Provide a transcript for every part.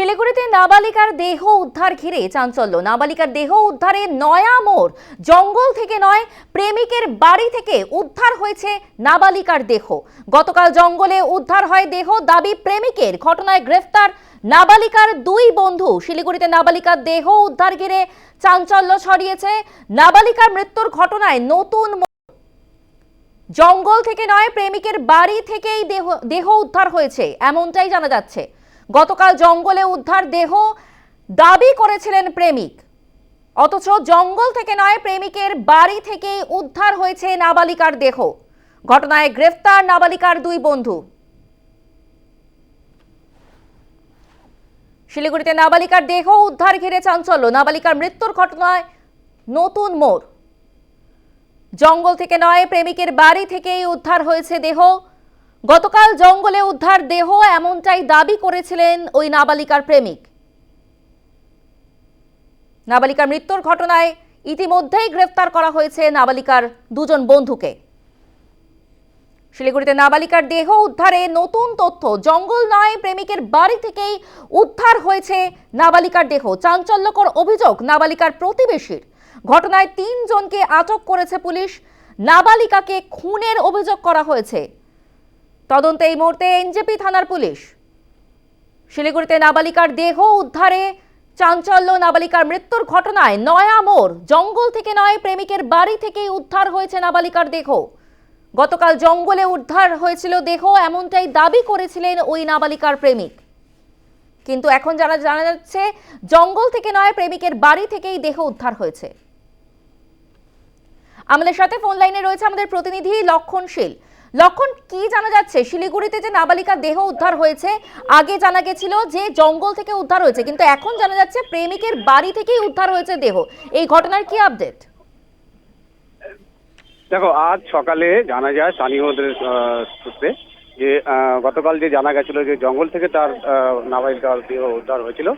শিলিগুড়িতে নাবালিকার দেহ উদ্ধার ঘিরে চাঞ্চল্য। নাবালিকার দেহ উদ্ধারে নয়া মোড়। জঙ্গল থেকে নয়, প্রেমিকের বাড়ি থেকে উদ্ধার হয়েছে নাবালিকার দেহ। গতকাল জঙ্গলে উদ্ধার হয় দেহ। দাবি প্রেমিকের। ঘটনায় গ্রেফতার নাবালিকার দুই বন্ধু। শিলিগুড়িতে নাবালিকার দেহ উদ্ধার ঘিরে চাঞ্চল্য ছড়িয়েছে। নাবালিকার মৃত্যুর ঘটনায় নতুন। জঙ্গল থেকে নয়, প্রেমিকের বাড়ি থেকেই দেহ দেহ উদ্ধার হয়েছে। এমনটাই জানা যাচ্ছে। গতকাল জঙ্গলে উদ্ধার দেহ দাবি করেছিলেন প্রেমিক। অথচ জঙ্গল থেকে নয়, প্রেমিকের বাড়ি থেকেই উদ্ধার হয়েছে নাবালিকার দেহ। ঘটনায় গ্রেফতার নাবালিকার দুই বন্ধু। শিলিগুড়িতে নাবালিকার দেহ উদ্ধার ঘিরে চাঞ্চল্য। নাবালিকার মৃত্যুর ঘটনায় নতুন মোড়। জঙ্গল থেকে নয়, প্রেমিকের বাড়ি থেকেই উদ্ধার হয়েছে দেহ। গতকাল জঙ্গলে উদ্ধার দেহ এমনটাই দাবি করেছিলেন ওই নাবালিকার প্রেমিক। নাবালিকার মৃত্যুর ঘটনায় ইতিমধ্যেই গ্রেফতার করা হয়েছে নাবালিকার দুজন বন্ধুকে। শিলিগুড়িতে নাবালিকার দেহ উদ্ধারে নতুন তথ্য, জঙ্গল নয়, প্রেমিকের বাড়ি থেকেই উদ্ধার হয়েছে নাবালিকার দেহ। চাঞ্চল্যকর অভিযোগ নাবালিকার প্রতিবেশীর। ঘটনায় তিনজনকে আটক করেছে পুলিশ। নাবালিকাকে খুনের অভিযোগ করা হয়েছে। তদন্তে এই মুহূর্তে এনজেপি থানার পুলিশ। শিলিগুড়িতে নাবালিকার দেহ উদ্ধারে চাঞ্চল্য, নাবালিকার মৃত্যুর ঘটনায় নয়া মোড়, জঙ্গল থেকে নয়, প্রেমিকের বাড়ি থেকেই উদ্ধার হয়েছে নাবালিকার দেহ। গতকাল জঙ্গলে উদ্ধার হয়েছিল দেহ, এমনটাই দাবি করেছিলেন ওই নাবালিকার প্রেমিক। কিন্তু এখন যারা জানা যাচ্ছে, জঙ্গল থেকে নয়, প্রেমিকের বাড়ি থেকেই দেহ উদ্ধার হয়েছে। আমাদের সাথে ফোন লাইনে রয়েছে আমাদের প্রতিনিধি লক্ষণ শীল। লক্ষণ কি জানা যাচ্ছে? শিলিগুড়িতে যে নাবালিকার দেহ উদ্ধার হয়েছে, আগে জানা গেছিল যে জঙ্গল থেকে উদ্ধার হয়েছে, কিন্তু এখন জানা যাচ্ছে প্রেমিকের বাড়ি থেকেই উদ্ধার হয়েছে দেহ। এই ঘটনার কি আপডেট দেখো, আজ সকালে জানা যায় স্থানীয়দের সূত্রে যে গতকাল যে জানা গেছিল যে জঙ্গল থেকে তার নাবালিকার দেহ উদ্ধার হয়েছিল।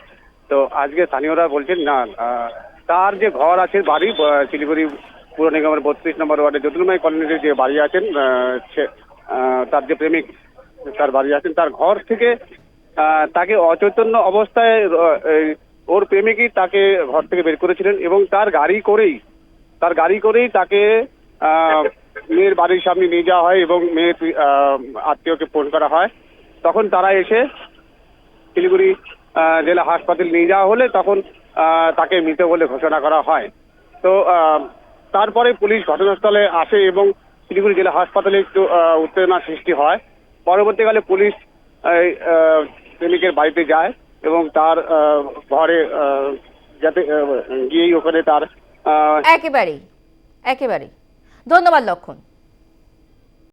তো আজকে স্থানীয়রা বলছেন, না তার যে ঘর আছে, বাড়ি শিলিগুড়ি পুর নিগমের বত্রিশ নম্বর ওয়ার্ডে জ্যোতির্ময় কলোনিতে যে বাড়ি আছেন তার যে প্রেমিক তার বাড়ি আছেন, তার ঘর থেকে তাকে অচৈতন্য অবস্থায় ওর প্রেমিকই তাকে ঘর থেকে বের করেছিলেন এবং তার গাড়ি করেই, তার গাড়ি করেই তাকে মেয়ের বাড়ির সামনে নিয়ে যাওয়া হয় এবং মেয়ের আত্মীয়কে ফোন করা হয়। তখন তারা এসে শিলিগুড়ি জেলা হাসপাতাল নিয়ে যাওয়া হলে তখন তাকে মৃত বলে ঘোষণা করা হয়। তো তারপরে পুলিশ ঘটনাস্থলে আসে এবং শিলিগুড়ি জেলা হাসপাতালে একটু উত্তেজনা সৃষ্টি হয়। পরবর্তীকালে পুলিশ প্রেমিকের বাড়িতে যায় এবং তার ঘরে যাতে গিয়েই ওখানে তার একেবারেই একেবারেই। ধন্যবাদ লক্ষণ।